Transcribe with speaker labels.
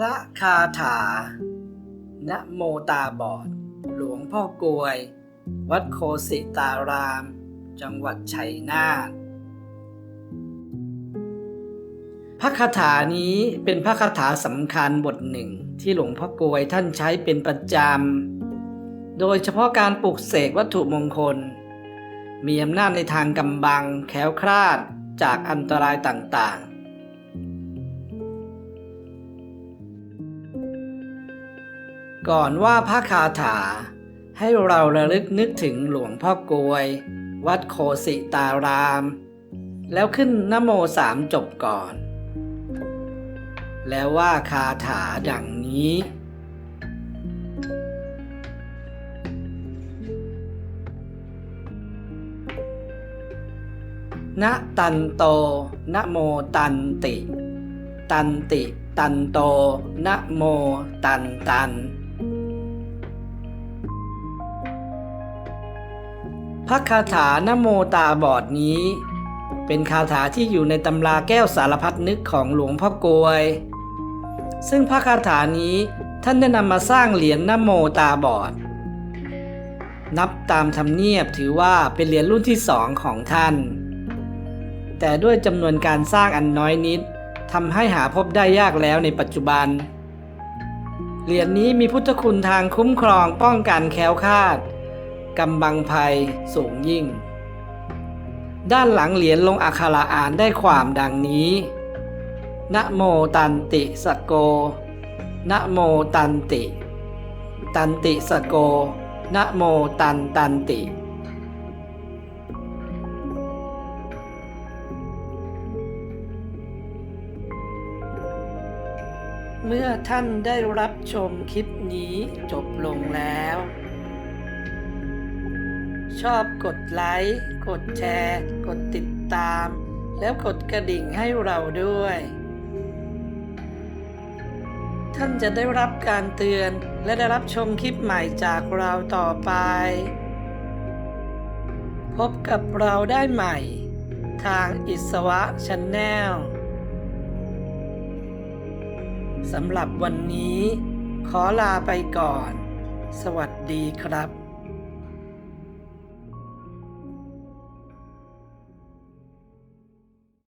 Speaker 1: พระคาถานะโมตาบอด หลวงพ่อกลวย วัดโคสิตาราม จังหวัดชัยนาทพระคาถานี้เป็นพระคาถาสำคัญบทหนึ่งที่หลวงพ่อกลวยท่านใช้เป็นประจำ โดยเฉพาะการปลุกเสกวัตถุมงคล มีอำนาจในทางกำบังแคล้วคลาดจากอันตรายต่างๆ ก่อนว่าพระคาถา ให้เราระลึกนึกถึงหลวงพ่อกวย วัดโคสิตาราม แล้วขึ้นนโมสามจบก่อน แล้วว่าคาถาดังนี้นะตันโตนะโมตันติ ตันติ ตันโตนะโมตันตัน พระคาถานโมตาบอดนี้ เป็นคาถาที่อยู่ในตำราแก้วสารพัดนึกของหลวงพ่อกลวย ซึ่งพระคาถานี้ท่านได้นำมาสร้างเหรียญนโมตาบอด นับตามธรรมเนียบถือว่าเป็นเหรียญรุ่นที่สองของท่าน แต่ด้วยจำนวนการสร้างอันน้อยนิดทำให้หาพบได้ยากแล้วในปัจจุบัน เหรียญนี้มีพุทธคุณทางคุ้มครองป้องกันแคล้วคลาด กำบังภัยสูงยิ่ง ด้านหลังเหรียญลงอักขระอ่านได้ความดังนี้นะโมตันติสโกนะโมตันติ ตันติสโกนะโมตันตันติ เมื่อท่านได้รับชมคลิปนี้จบลงแล้ว ชอบกดไลค์ กดแชร์ กดติดตาม แล้วกดกระดิ่งให้เราด้วย ท่านจะได้รับการเตือนและได้รับชมคลิปใหม่จากเราต่อไป พบกับเราได้ใหม่ ทางอิสวะช n แนลสำหรับวันนี้ ขอลาไปก่อน สวัสดีครับ